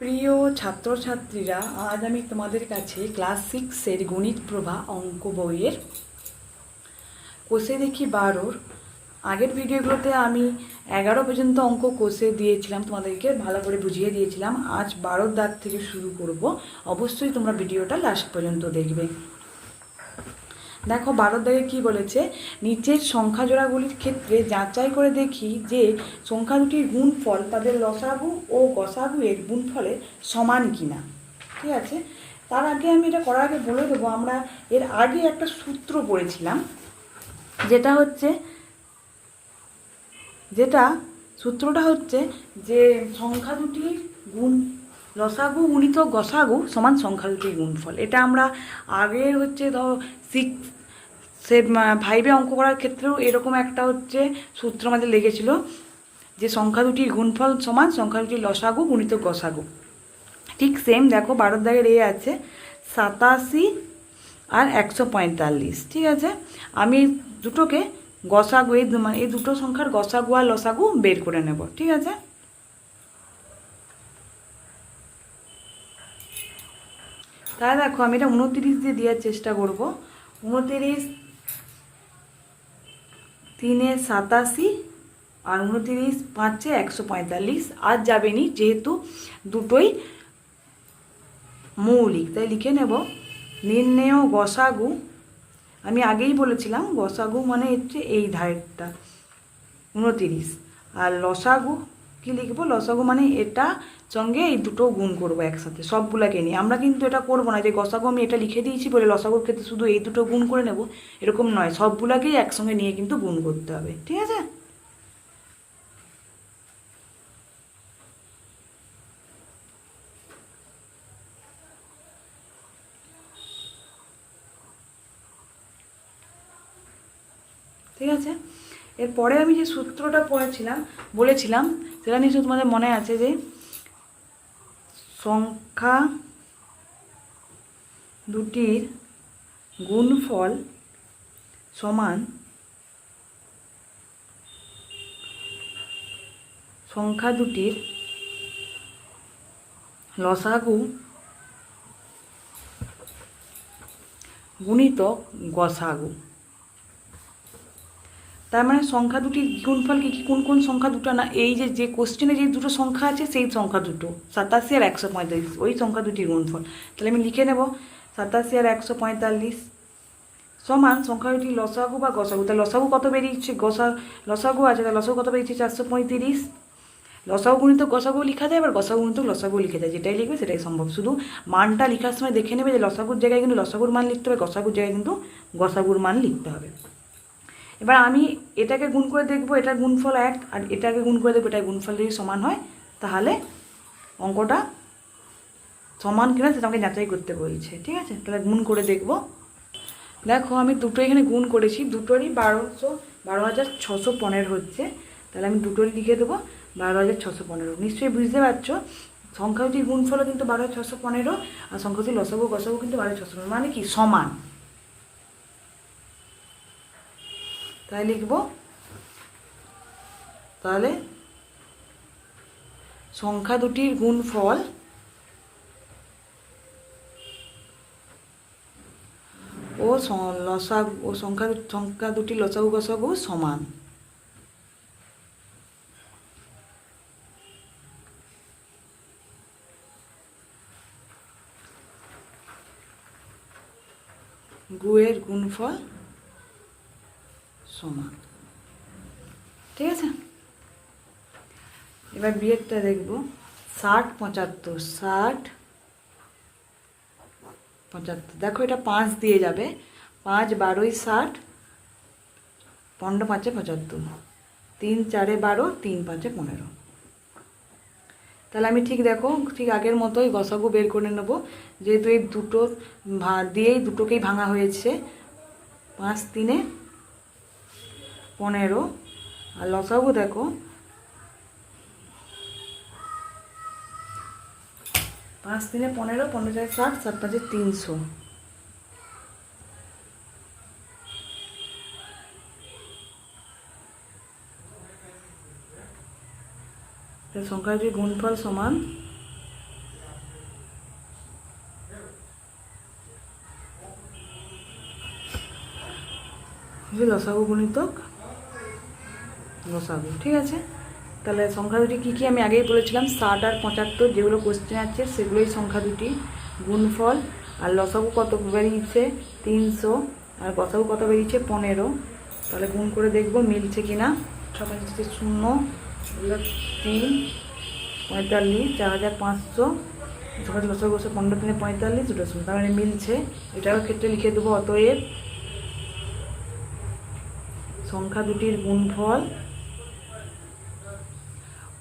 প্রিয় ছাত্রছাত্রীরা, আজ আমি তোমাদের কাছে ক্লাস সিক্সের গণিত প্রভা অঙ্ক বইয়ের কোষে দেখি বারোর। আগের ভিডিওগুলোতে আমি এগারো পর্যন্ত অঙ্ক কোষে দিয়েছিলাম, তোমাদেরকে ভালো করে বুঝিয়ে দিয়েছিলাম। আজ বারোর দাগ থেকে শুরু করব। অবশ্যই তোমরা ভিডিওটা লাস্ট পর্যন্ত দেখবে। দেখো বারোর দাগে কী বলেছে? নিচের সংখ্যা জোড়াগুলির ক্ষেত্রে যাচাই করে দেখি যে সংখ্যা দুটির গুণফল তাদের লসাগু ও গসাগু এর গুণফলের সমান কিনা। ঠিক আছে? তার আগে আমি এটা করার আগে বলে দেবো, আমরা এর আগে একটা সূত্র পড়েছিলাম, যেটা হচ্ছে, যেটা সূত্রটা হচ্ছে যে সংখ্যা দুটির গুণ, লসাগু গুণিত গসাগু সমান সংখ্যা দুটির গুণফল। এটা আমরা আগে হচ্ছে ধরো সিক্স সে ফাইভে অঙ্ক করার ক্ষেত্রেও এরকম একটা হচ্ছে সূত্র আমাদের লেগেছিল যে সংখ্যা দুটির গুণফল সমান, সংখ্যা দুটির লসাগু, গুণিত গসাগু। ঠিক সেম দেখো, বারোর দাগের এ আছে, সাতাশি আর একশো পঁয়তাল্লিশ, ঠিক আছে? আমি দুটোকে গসাগু, এই মানে এই দুটো সংখ্যার গসাগু আর লসাগু বের করে নেব, ঠিক আছে? তাহলে দেখো, আমি এটা উনতিরিশ দিয়ে দেওয়ার চেষ্টা করব। উনতিরিশ তিনে সাতাশি আর উনতিরিশ পাঁচে একশো পঁয়তাল্লিশ। আর যাবে নি যেহেতু দুটোই মৌলিক, তাই লিখে নেব। নির্ণেয় গসাগু, আমি আগেই বলেছিলাম, গসাগু মানে হচ্ছে এই ধারেরটা, উনতিরিশ। আর লসাগু, কি লিখব? লসাগু মানে এটা সঙ্গে এই দুটো গুণ করব একসাথে, সবগুলাকে নিয়ে। আমরা কিন্তু এটা করব না, যে গসাগু আমি এটা লিখে দিয়েছি বলে লসাগুর ক্ষেত্রে শুধু এই দুটো গুণ করে নেব, এরকম নয়, সবগুলাকেই একসঙ্গে নিয়ে কিন্তু গুণ করতে হবে, ঠিক আছে? ঠিক আছে? এরপরে আমি যে সূত্রটা পড়েছিলাম, বলেছিলাম, সেটা নিশ্চয়ই তোমাদের মনে আছে যে সংখ্যা দুটির গুণফল সমান সংখ্যা দুটির লসাগু গুণিতক গসাগু। তার মানে সংখ্যা দুটির গুণফল কি কোন কোন সংখ্যা দুটো না? এই যে যে কোশ্চেনে যে দুটো সংখ্যা আছে, সেই সংখ্যা দুটো। সাতাশি আর একশো পঁয়তাল্লিশ, ওই সংখ্যা দুটির গুণফল। তাহলে আমি লিখে নেব, সাতাশি আর একশো পঁয়তাল্লিশ সমান সংখ্যা দুটি লসাগু বা গসাগু। তাহলে লসাগু কত বেরিয়েছে? গসা, লসাগু আছে, তাহলে লসাগু কত বেরিয়েছে? চারশো পঁয়ত্রিশ। লসাগু গুণিত গসাগু লেখা যায়, আবার গসাগু গুণিত লসাগু লিখে যায়। যেটাই লিখবে, সেটাই সম্ভব। শুধু মানটা লেখার সময় দেখে নেবে যে লসাগুর জায়গায় কিন্তু লসাগুর মান লিখতে হবে, গসাগুর জায়গায় কিন্তু গসাগুর মান লিখতে হবে। এবার আমি এটাকে গুণ করে দেখব এটার গুণফল এক, আর এটাকে গুণ করে দেখব, এটার গুণফল যদি সমান হয়, তাহলে অঙ্কটা সমান কিনা সেটা আমাকে যাচাই করতে বলছে, ঠিক আছে? তাহলে গুণ করে দেখব। দেখো, আমি দুটো এখানে গুণ করেছি, দুটোরই বারোশো বারো হাজার ছশো পনেরো হচ্ছে। তাহলে আমি দুটোরই লিখে দেবো বারো হাজার ছশো পনেরো। নিশ্চয়ই বুঝতে পারছ? সংখ্যাটির গুণফলও কিন্তু বারো ছশো পনেরো, আর সংখ্যাটির লসগু, গসগু কিন্তু বারো ছশো পনেরো। মানে কি? সমান। তাই লিখব। তাহলে সংখ্যা দুটির গুণফল ও স- লসাগু ও সংখ্যা সংখ্যা দুটি লসাগু গসাগু সমান। গুয়ের গুণফল সমান ঠিক আছে? এবার বিয়েরটা দেখব। ষাট পঁচাত্তর ষাট পঁচাত্তর। দেখো, এটা পাঁচ দিয়ে যাবে। পাঁচ বারোই ষাট, পনেরো পাঁচে পঁচাত্তর। তিন চারে বারো, তিন পাঁচে পনেরো। তাহলে আমি ঠিক দেখো, ঠিক আগের মতোই গসাগু বের করে নেব। যেহেতু এই দুটো ভা- দিয়েই দুটোকেই ভাঙা হয়েছে, পাঁচ তিনে পনেরো। আর লসাগু দেখো। পাঁচ দিনে পনেরো পনেরো ষাট, সাত পাঁচে তিনশো। সংখ্যাটির গুণফল সমান লসাগু গুণিতক লসাগু ঠিক আছে? তাহলে সংখ্যা দুটি কী কী আমি আগেই বলেছিলাম? ষাট আর পঁচাত্তর যেগুলো কোশ্চেন আছে, সেগুলোই সংখ্যা দুটি। গুণফল, আর লসাগু কত বেরিয়েছে? তিনশো। আর গসাগু কত বেরিয়েছে? পনেরো। তাহলে গুণ করে দেখব মিলছে কি না হচ্ছে শূন্য তিন, পঁয়তাল্লিশ, চার হাজার পাঁচশো। সকাল লসাগু বসে পনেরো তিনে পঁয়তাল্লিশ, দুটো শূন্য। তার মানে মিলছে। এটার ক্ষেত্রে লিখে দেবো অতএব। সংখ্যা দুটির গুণফল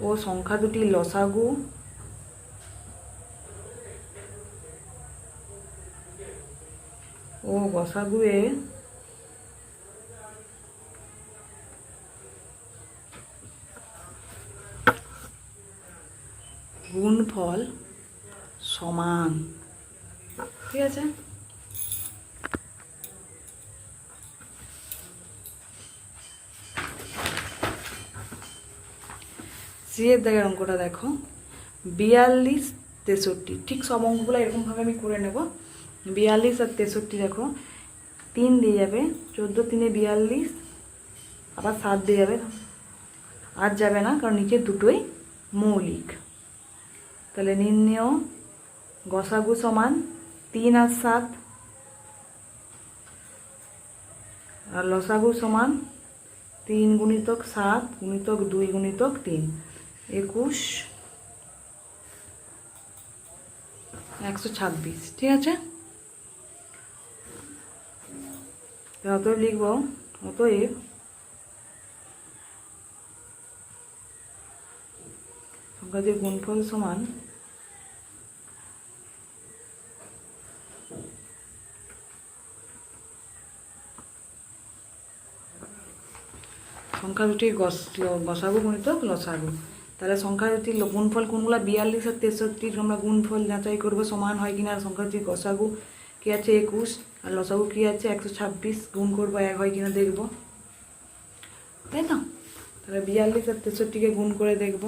ও সংখ্যা দুটি লসাগু। ও গসাগুয়ে। গুণফল সমান। ঠিক আছে? সিয়ের দাগের অঙ্কটা দেখো। বিয়াল্লিশ, তেষট্টি, ঠিক সব অঙ্কগুলো এরকমভাবে আমি করে নেব। বিয়াল্লিশ আর তেষট্টি দেখো, তিন দিয়ে যাবে, চোদ্দ তিনে বিয়াল্লিশ, আবার সাত দিয়ে যাবে। আর যাবে না, কারণ নিচে দুটোই মৌলিক। তাহলে নির্ণেয়, গসাগু সমান তিন আর সাত, আর লসাগু সমান তিন গুণিতক সাত, গুণিতক দুই, গুণিতক তিন। একুশ, একশো ছাব্বিশ, ঠিক আছে? অতএব লিখব, অতএব সংখ্যাটির গুণফল সমান সংখ্যা দুটির গস গসাগু গুণিত লসাগু। তাহলে সংখ্যা দুটির গুণফল কোনগুলো? বিয়াল্লিশ আর তেষট্টির আমরা গুণফল যাচাই করব, সমান হয় কিনা? আর সংখ্যা দুটির গসাগু কী আছে? একুশ। আর লসাগু কী আছে? একশো ছাব্বিশ। গুণ করব এক হয় কিনা দেখব। তাই না? তাহলে বিয়াল্লিশ আর তেষট্টিকে গুণ করে দেখব।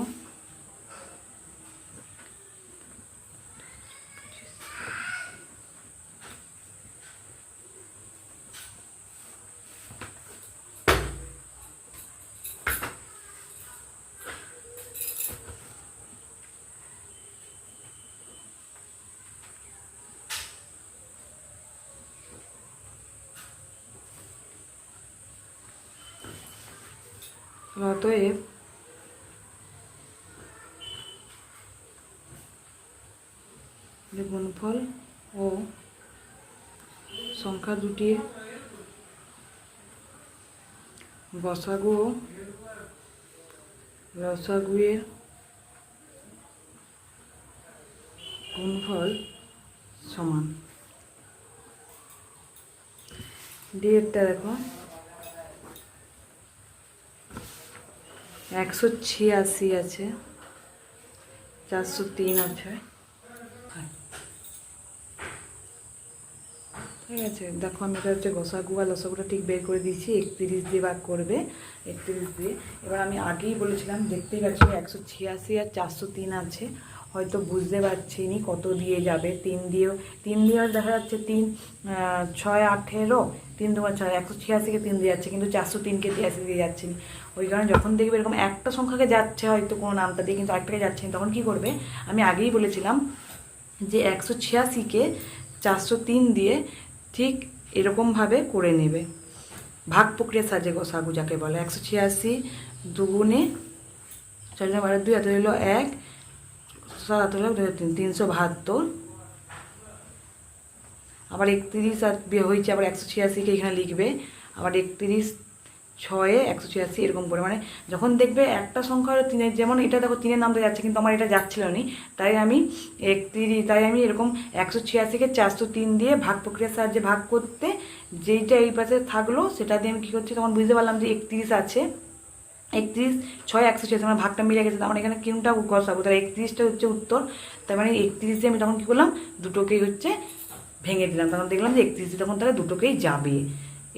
অতএব গুণফল ও সংখ্যা দুটির গসাগু ও রসাগুয়ের গুণফল সমান। ডিএরটা দেখো। একশো ছিয়াশি আছে চারশো তিন আছে। ঠিক আছে দেখো আমি এটা হচ্ছে গসাগু আর লসাগুটা ঠিক বের করে দিয়েছি একত্রিশ দিয়ে ভাগ করবে একত্রিশ দিয়ে। এবার আমি আগেই বলেছিলাম দেখতেই পাচ্ছি একশো ছিয়াশি আর চারশো তিন আছে হয়তো বুঝতে পারছি নি কত দিয়ে যাবে তিন দিয়েও তিন দিয়ে দেখা যাচ্ছে তিন ছয় আঠেরো তিন দু ছয় একশো ছিয়াশিকে তিন দিয়ে যাচ্ছে, কিন্তু চারশো তিনকে তিয়াশি দিয়ে যাচ্ছে ওই কারণে যখন দেখবে এরকম একটা সংখ্যাকে যাচ্ছে হয়তো কোনো নামটা দিয়ে কিন্তু আরেকটাকে যাচ্ছে তখন কী করবে? আমি আগেই বলেছিলাম যে একশো ছিয়াশিকে চারশো তিন দিয়ে ঠিক এরকমভাবে করে নেবে। ভাগ প্রক্রিয়া সাজে গোসাগু যাকে বলে, একশো ছিয়াশি দুগুণে ছয় বারো দুই হাতে হলো এক, সাত হাতে হলো তিন, তিনশো বাহাত্তর। আবার একত্রিশ আর হয়েছে, আবার একশো ছিয়াশিকে এখানে লিখবে। আবার একত্রিশ ছয়ে একশো ছিয়াশি, এরকম করে। মানে যখন দেখবে একটা সংখ্যা তিনের, যেমন এটা দেখো তিনের নামটা যাচ্ছে, কিন্তু আমার এটা যাচ্ছিল না। তাই আমি একত্রিশ, তাই আমি এরকম একশো ছিয়াশিকে চারশো তিন দিয়ে ভাগ প্রক্রিয়ার সাহায্যে ভাগ করতে যেইটা এই পাশে থাকল, সেটা দিয়ে আমি কী করছি? তখন বুঝতে পারলাম যে একত্রিশ আছে। একত্রিশ ছয় একশো ছিয়াশি আমার ভাগটা মিলে গেছে। তার মানে এখানে কোনটা গসাবো? তাহলে একত্রিশটা হচ্ছে উত্তর। তার মানে একত্রিশ দিয়ে আমি তখন কী করলাম? দুটোকেই হচ্ছে ভেঙে দিলাম। তখন দেখলাম যে একত্রিশ তখন তাহলে দুটোকেই যাবে।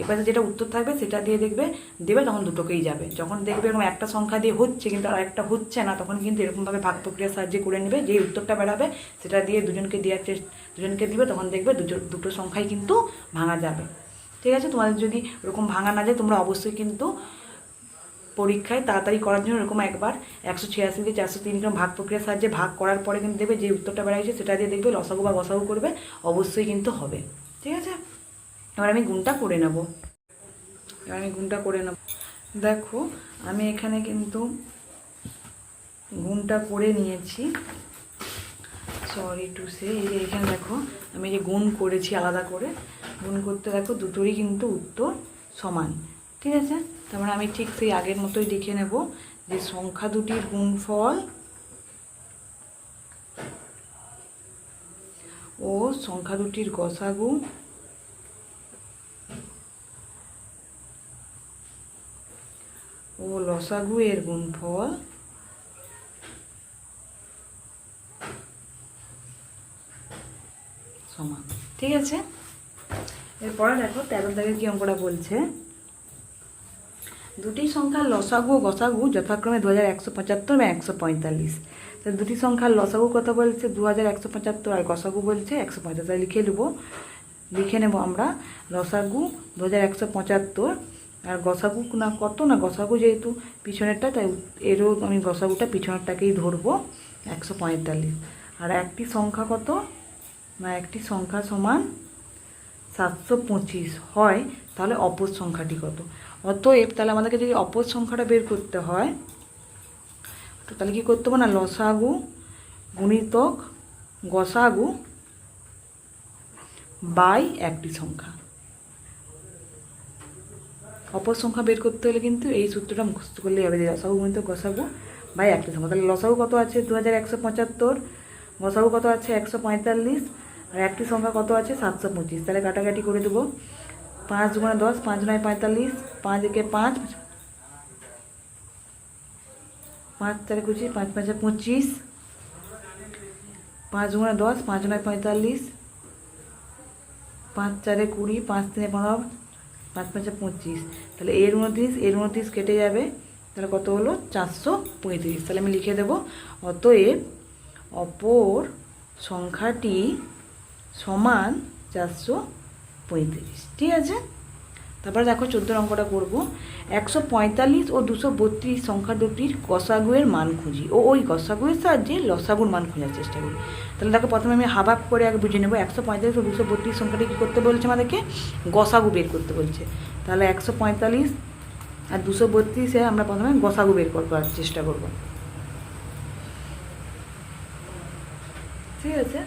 এবারে যেটা উত্তর থাকবে সেটা দিয়ে দেখবে, দেবে তখন দুটোকেই যাবে। যখন দেখবে এরকম একটা সংখ্যা দিয়ে হচ্ছে কিন্তু আর একটা হচ্ছে না, তখন কিন্তু এরকমভাবে ভাগ প্রক্রিয়ার সাহায্যে করে নেবে। যে উত্তরটা বেড়াবে সেটা দিয়ে দুজনকে দেওয়ার চেষ্টা দুজনকে দিবে, তখন দেখবে দুটো দুটো সংখ্যাই কিন্তু ভাঙা যাবে। ঠিক আছে? তোমাদের যদি ওরকম ভাঙা না যায়, তোমরা অবশ্যই কিন্তু পরীক্ষায় তাড়াতাড়ি করার জন্য এরকম একবার একশো ছিয়াশিকে চারশো তিন গ্রাম ভাগ প্রক্রিয়ার সাহায্যে ভাগ করার পরে কিন্তু দেখবে যে উত্তরটা বেড়াইছে, সেটা দিয়ে দেখবে লসাগু বা গসাগু করবে, অবশ্যই কিন্তু হবে। ঠিক আছে? এবার আমি গুণটা করে নেব। এবার আমি গুণটা করে নেব। দেখো, আমি এখানে কিন্তু গুণটা করে নিয়েছি। সরি টু সে এই যে এখানে দেখো, আমি যে গুণ করেছি আলাদা করে। গুণ করতে দেখো, দুটোরই কিন্তু উত্তর সমান। ঠিক আছে? তার মানে আমি ঠিক সেই আগের মতোই লিখে নেব যে সংখ্যা দুটির গুণফল ও সংখ্যা দুটির গসাগু ও লসাগু এর গুণফল সমান। ঠিক আছে? এরপরে দেখো তেরো দাগের কি অঙ্কটা বলছে? দুটি সংখ্যার লসাগু ও গসাগু যথাক্রমে দু হাজার একশো পঁচাত্তর এবং একশো পঁয়তাল্লিশ। তো দুটি সংখ্যার লসাগু কত বলছে? দু হাজার একশো পঁচাত্তর আর গসাগু বলছে একশো তাহলে লিখে নেব। লিখে নেব আমরা লসাগু দু হাজার একশো পঁচাত্তর আর গসাগু না কত না গসাগু যেহেতু পিছনেরটা, তাই এরও আমি গসাগুটা পিছনেরটাকেই ধরবো, একশো পঁয়তাল্লিশ। আর একটি সংখ্যা কত? না, একটি সংখ্যা সমান সাতশো পঁচিশ। হয়, তাহলে অপর সংখ্যাটি কত? অতএব তাহলে আমাদেরকে যদি অপর সংখ্যাটা বের করতে হয়, তো তাহলে কী করতে হবে না? লসাগু গুণিতক গসাগু বাই একটি সংখ্যা। অপর সংখ্যা বের করতে হলে কিন্তু এই সূত্রটা মুখস্থ করলেই হবে যে লসাগু গুণিতক গসাগু বাই একটি সংখ্যা। তাহলে লসাগু কত আছে? দু হাজার একশো পঁচাত্তর। গসাগু কত আছে? একশো পঁয়তাল্লিশ। আর একটি সংখ্যা কত আছে? সাতশো পঁচিশ। তাহলে কাটাকাটি করে দেবো। পাঁচ গুণে দশ, পাঁচ নয় পঁয়তাল্লিশ, পাঁচ একে পাঁচ পাঁচ চারে কুচি পাঁচ পাঁচে পঁচিশ, পাঁচ গুণে দশ, পাঁচ নয় পঁয়তাল্লিশ, পাঁচ চারে কুড়ি, পাঁচ তিনে পনেরো, পাঁচ পাঁচে পঁচিশ। তাহলে এর উনত্রিশ এর উনত্রিশ কেটে যাবে, তাহলে কত হলো? চারশো পঁয়ত্রিশ। তাহলে আমি লিখে দেবো, অতএব অপর সংখ্যাটি সমান চারশো পঁয়ত্রিশ। ঠিক আছে? তারপরে দেখো চোদ্দ অঙ্কটা করব। একশো পঁয়তাল্লিশ ও দুশো বত্রিশ সংখ্যা দুটির গসাগুয়ের মান খুঁজি। ও ওই গসাগুয়ের সাহায্যে লসাগুর মান খোঁজার চেষ্টা করি। তাহলে দেখো প্রথমে আমি হাফ করে আগে বুঝে নেব। একশো পঁয়তাল্লিশ ও দুশো বত্রিশ সংখ্যাটি কী করতে বলছে আমাদেরকে? গসাগু বের করতে বলছে। তাহলে একশো পঁয়তাল্লিশ আর দুশো বত্রিশে আমরা প্রথমে গসাগু বের করার চেষ্টা করব। ঠিক আছে?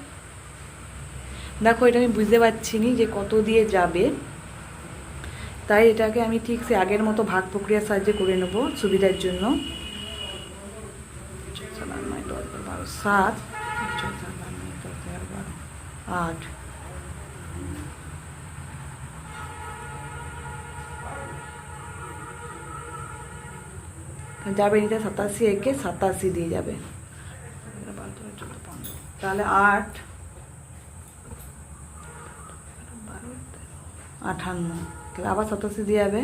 দেখো, এটা আমি বুঝতে পারছি নি যে কত দিয়ে যাবে। তাই এটাকে আমি ঠিক সে আগের মতো ভাগ প্রক্রিয়ার সাহায্যে করে নেব সুবিধার জন্য। সাত, আট, যাবে নিতে সাতাশি, একে সাতাশি দিয়ে যাবে। তাহলে আট আঠান্ন। তাহলে আবার সাতাশি দিয়ে যাবে।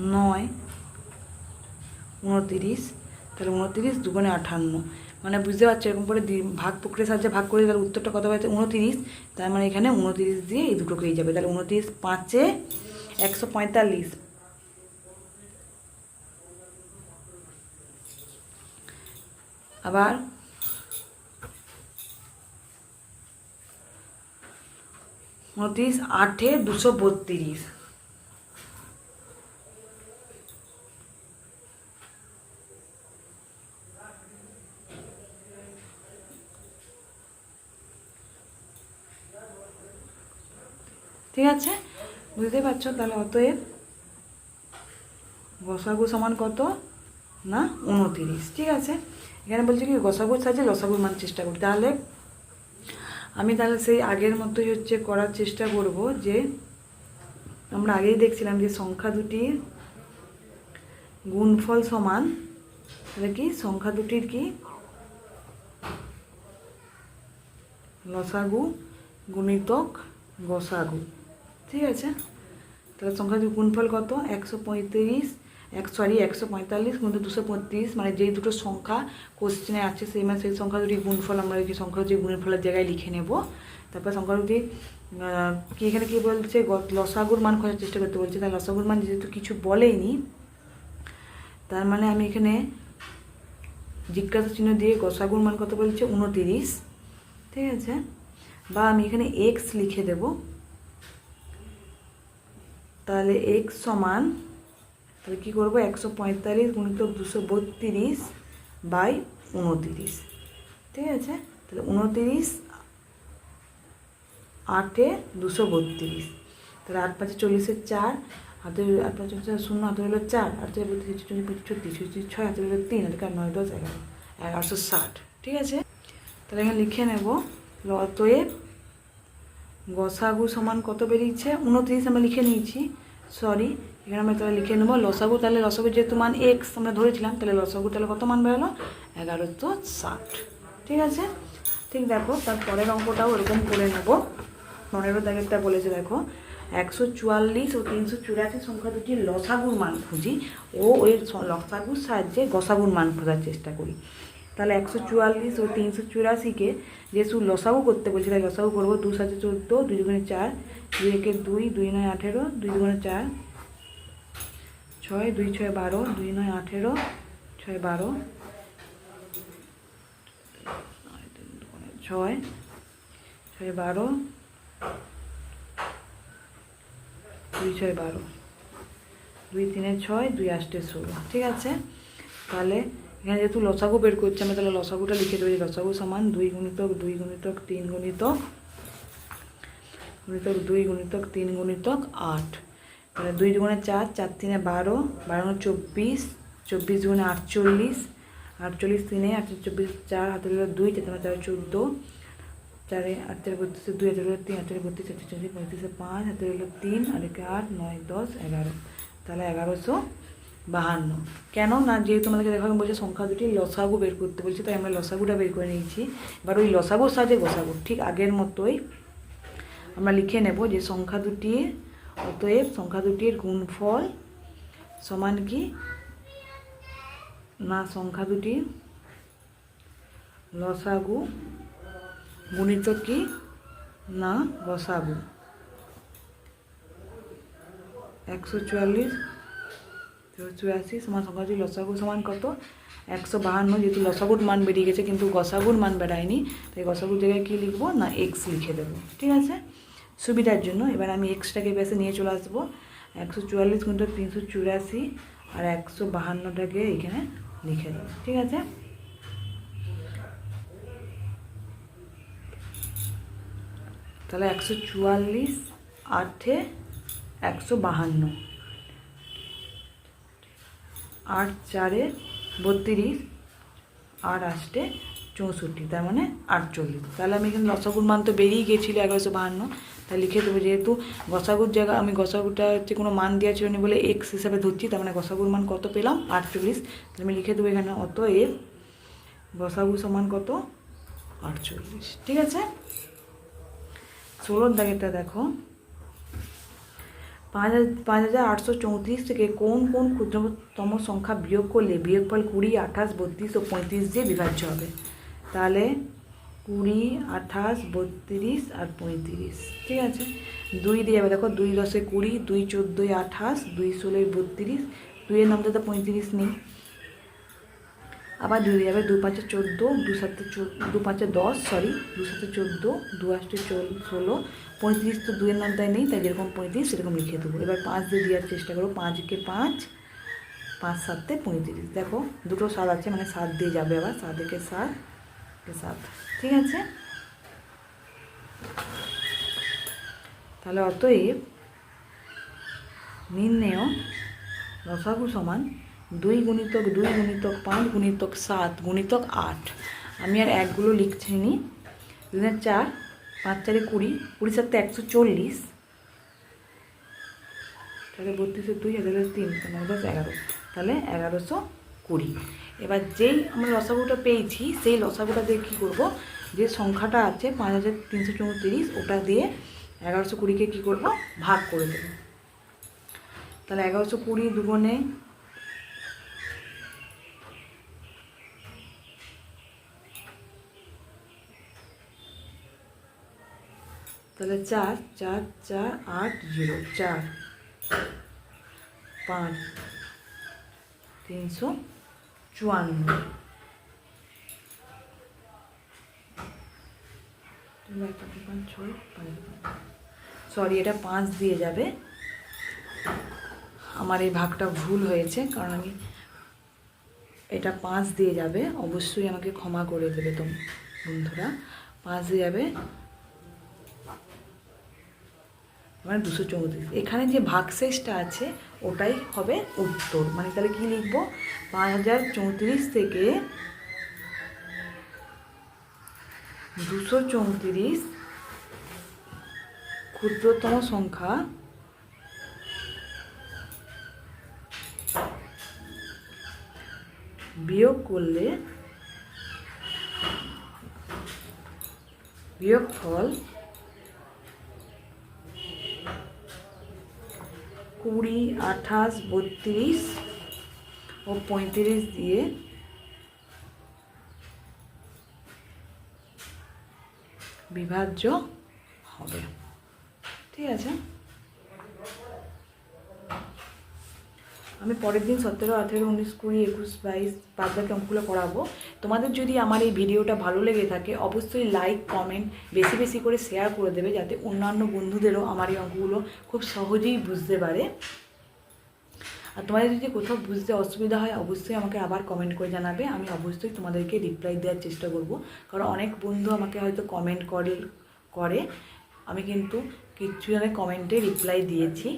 নয়, উনতিরিশ। তাহলে উনতিরিশ দুগুণে আঠান্ন। মানে বুঝতে পারছ, এরকম করে ভাগ প্রক্রিয়ার সাহায্যে ভাগ করে তাহলে উত্তরটা কত হয়েছে? উনতিরিশ। তার মানে এখানে উনতিরিশ দিয়ে এই দুটো দুটোকেই যাবে। তাহলে উনতিরিশ পাঁচে একশো পঁয়তাল্লিশ। আবার উনত্রিশ, আটে দুশো বত্রিশ। ঠিক আছে? বুঝতে পারছ তাহলে অতএব গসাগু সমান কত? না, উনতিরিশ। ঠিক আছে? এখানে বলছি কি, গসাগুর সাহায্যে লসাগুর মান চেষ্টা করি। তাহলে আমি তাহলে সেই আগের মতোই হচ্ছে করার চেষ্টা করব যে আমরা আগেই দেখছিলাম যে সংখ্যা দুটির গুণফল সমান, তাহলে কি সংখ্যা দুটির কি? লসাগু গুণিতক গসাগু। ঠিক আছে? তাহলে সংখ্যা গুণফল কত? একশো পঁয়ত্রিশ এক সরি একশো পঁয়তাল্লিশ গুণিত দুশো পঁয়ত্রিশ মানে যেই দুটো সংখ্যা কোশ্চেনে আছে, সেই মানে সেই সংখ্যা দুটি গুণফল আমরা ওই সংখ্যা দুটি গুণফলের জায়গায় লিখে নেব, তারপর সংখ্যা দুটি কি এখানে কি বলছে লসাগুর মান খোঁজার চেষ্টা করতে বলছে, তাই লসাগুর মান যেহেতু কিছু বলেইনি, তার মানে আমি এখানে জিজ্ঞাসা চিহ্ন দিয়ে গসাগুর মান কত বলছে, উনতিরিশ, ঠিক আছে? বা আমি এখানে এক্স লিখে দেব, তাহলে এক্স সমান তাহলে কী করব? একশো পঁয়তাল্লিশ গুণিত দুশো বত্রিশ বাই উনতিরিশ। ঠিক আছে? তাহলে উনতিরিশ আটে দুশো বত্রিশ। তাহলে আট পাঁচে চল্লিশের চার হাতে আট পাঁচ চল্লিশ শূন্য হাতে হলো চার, আট চার বত্রিশ চল্লিশ ছত্রিশ ছত্রিশ ছয় হাতে হলো তিন হাতে নয়, দশ, এগারো এগারোশো ষাট। ঠিক আছে? তাহলে এখানে লিখে নেব। অতএব গসাগু সমান কত বেরিয়েছে? উনত্রিশ আমরা লিখে নিয়েছি। সরি এখানে আমরা তাহলে লিখে নেব, লসাগু তাহলে লসাগু যেহেতু মান এক্স আমরা ধরেছিলাম, তাহলে লসাগু তাহলে কত মান বেরোলো? এগারোশো ষাট। ঠিক আছে? ঠিক দেখো, তার পরের অঙ্কটাও এরকম করে নেব। পনেরো দাগেরটা বলেছে, দেখো। একশো চুয়াল্লিশ ও তিনশো চুরাশি সংখ্যা দুটি লসাগুর মান খুঁজি। ও ওই লসাগুর সাহায্যে গসাগুর মান খোঁজার চেষ্টা করি। তাহলে একশো চুয়াল্লিশ ও তিনশো চুরাশিকে যেহেতু লসাগু করতে বলছি তাই লসাগু করব। দু সাথে চোদ্দ, দুই দুগুণে চার, দুই একে দুই দুই নয় আঠেরো, দুই দুগুণে চার ছয়, দুই ছয় বারো, দুই নয় আঠেরো, ছয় বারো, ছয় ছয় বারো, দুই ছয় বারো, দুই তিনে ছয়, দুই আষ্টে ষোলো, ঠিক আছে? তাহলে এখানে যেহেতু লসাগু বের করছি, আমি তাহলে লসাগুটা লিখে দেবো লসাগু সমান দুই গুণিতক দুই গুণিতক, তিন গুণিতক গুণিতক দুই গুণিতক, তিন গুণিতক, আট। দুই দুগুণে চার চার তিনে বারো বারো চব্বিশ চব্বিশ দুগুণে আটচল্লিশ আটচল্লিশ তিনে আটচল্লিশ চব্বিশ চার, হাতে দুই, চার চার চারে আট, চারে বত্রিশে দুই, হাতে তিন, হাতে বত্রিশ চারটে চল্লিশ পঁয়ত্রিশে পাঁচ, হাতে হলো তিন, আর একে আট, নয়, দশ, এগারো। তাহলে এগারোশো বাহান্ন। কেন? না, যেহেতু আমাদেরকে দেখা বলছে সংখ্যা দুটি লসাগু বের করতে বলছে, তাই আমরা লসাগুটা বের করে নিয়েছি। এবার ওই লসাগুর সাথে গোসাগু ঠিক আগের মতোই আমরা লিখে নেব যে সংখ্যা দুটি অতএব সংখ্যা দুটির গুণফল সমান কি? না, সংখ্যা দুটি লসাগু গুণিত কি? না গসাগু একশো চুয়াল্লিশ চুরাশি সমান সংখ্যা দুটি লসাগু সমান কত? একশো বাহান্ন, যেহেতু লসাগুর মান বেরিয়ে গেছে, কিন্তু গসাগুর মান বেড়ায়নি, তাই গসাগুর জায়গায় কী লিখব? না এক্স লিখে দেবো। ঠিক আছে? সুবিধার জন্য। এবার আমি এক্সটাকে বেসে নিয়ে চলে আসব। একশো চুয়াল্লিশ গুণিত তিনশো চুরাশি আর একশো বাহান্নটাকে এখানে লিখে দেবো। ঠিক আছে? তাহলে একশো চুয়াল্লিশ আটে একশো বাহান্ন। আট চারে বত্রিশ আর আষ্টে চৌষট্টি, তার মানে আটচল্লিশ। তাহলে আমি এখানে লসাগুর মান তো বেরিয়ে গেছিল এগারোশো বাহান্ন। তাই লিখে দেবো যেহেতু গসাগুর জায়গা, আমি গসাগুরটা হচ্ছে কোনো মান দেওয়া ছিল না বলে এক্স হিসাবে ধরছি, তার মানে গসাগুর মান কত পেলাম? আটচল্লিশ। তাহলে আমি লিখে দেবো এখানে অতএব গসাগু সমান কত? আটচল্লিশ। ঠিক আছে? ষোলোর দাগেরটা দেখো। পাঁচ পাঁচ হাজার আটশো চৌত্রিশ থেকে কোন কোন ক্ষুদ্রতম সংখ্যা বিয়োগ করলে বিয়োগফল কুড়ি, আঠাশ, বত্রিশ ও পঁয়ত্রিশ দিয়ে বিভাজ্য হবে? তাহলে কুড়ি, আঠাশ, বত্রিশ আর পঁয়ত্রিশ। ঠিক আছে? দুই দিয়ে যাবে দেখো, দুই দশে কুড়ি, দুই চোদ্দোই আঠাশ, দুই ষোলোই বত্রিশ। দুইয়ের নামটা তো পঁয়ত্রিশ নেই। আবার দুই যাবে, দু পাঁচে চোদ্দ, দু সাতে দু পাঁচে দশ সরি দু সাতে চোদ্দ, দু আষ্টে চোল, ষোলো। পঁয়ত্রিশ তো দুইয়ের নামটায় নেই, তাই যেরকম পঁয়ত্রিশ, সেরকম লিখে দেবো। এবার পাঁচ দিয়ে দেওয়ার চেষ্টা করব পাঁচকে পাঁচ পাঁচ সাতে পঁয়ত্রিশ। দেখো, দুটো সাত আছে মানে সাত দিয়ে যাবে আবার সাত একে সাত সাত ঠিক আছে? তাহলে অতএব নির্ণেয় লসাগু সমান দুই গুণিতক দুই গুণিতক পাঁচ গুণিতক সাত গুণিতক আট। আমি আর একগুলো লিখছি নি। দুই চার, পাঁচ চারে কুড়ি কুড়ি সাথে একশো চল্লিশ। তাহলে বত্রিশে দুই হাজার তিন নয় এগারো। তাহলে এগারোশো কুড়ি। এবার যেই আমরা লসাগুটা পেয়েছি, সেই লসাগুটা দিয়ে কী করব? যে সংখ্যাটা আছে পাঁচ হাজার তিনশো চৌত্রিশ, ওটা দিয়ে এগারোশো কুড়িকে কী করব? ভাগ করে দেবো। তাহলে এগারোশো কুড়ি দুগুণে তাহলে চার চার চার, আট, জিরো, চার, পাঁচ, তিনশো চুয়ান্ন সরি এটা পাঁচ দিয়ে যাবে। আমার এই ভাগটা ভুল হয়েছে, কারণ আমি এটা পাঁচ দিয়ে যাবে। অবশ্যই আমাকে ক্ষমা করে দেবে তো বন্ধুরা। পাঁচ দিয়ে যাবে। মানে দুশো চৌত্রিশ। এখানে যে ভাগ ভাগশেষটা আছে, ওটাই হবে উত্তর। মানে তাহলে কি লিখব? পাঁচ হাজার চৌত্রিশ থেকে দুশো চৌত্রিশ ক্ষুদ্রতম সংখ্যা বিয়োগ করলে বিয়োগফল কুড়ি আঠাশ বত্রিশ ও পঁয়ত্রিশ দিয়ে বিভাজ্য হবে। ঠিক আছে। আমি পরের দিন সতেরো, আঠেরো, উনিশ, কুড়ি, একুশ, বাইশ বাদ বাকি অঙ্কগুলো করাবো তোমাদের যদি আমার এই ভিডিওটা ভালো লেগে থাকে, অবশ্যই লাইক কমেন্ট বেশি বেশি করে শেয়ার করে দেবে, যাতে অন্যান্য বন্ধুদেরও আমার এই অঙ্কগুলো খুব সহজেই বুঝতে পারে। আর তোমাদের যদি কোথাও বুঝতে অসুবিধা হয়, অবশ্যই আমাকে আবার কমেন্ট করে জানাবে। আমি অবশ্যই তোমাদেরকে রিপ্লাই দেওয়ার চেষ্টা করব। কারণ অনেক বন্ধু আমাকে হয়তো কমেন্ট করে করে। আমি কিন্তু কিছু জনের কমেন্টে রিপ্লাই দিয়েছি।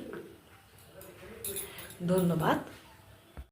ধন্যবাদ।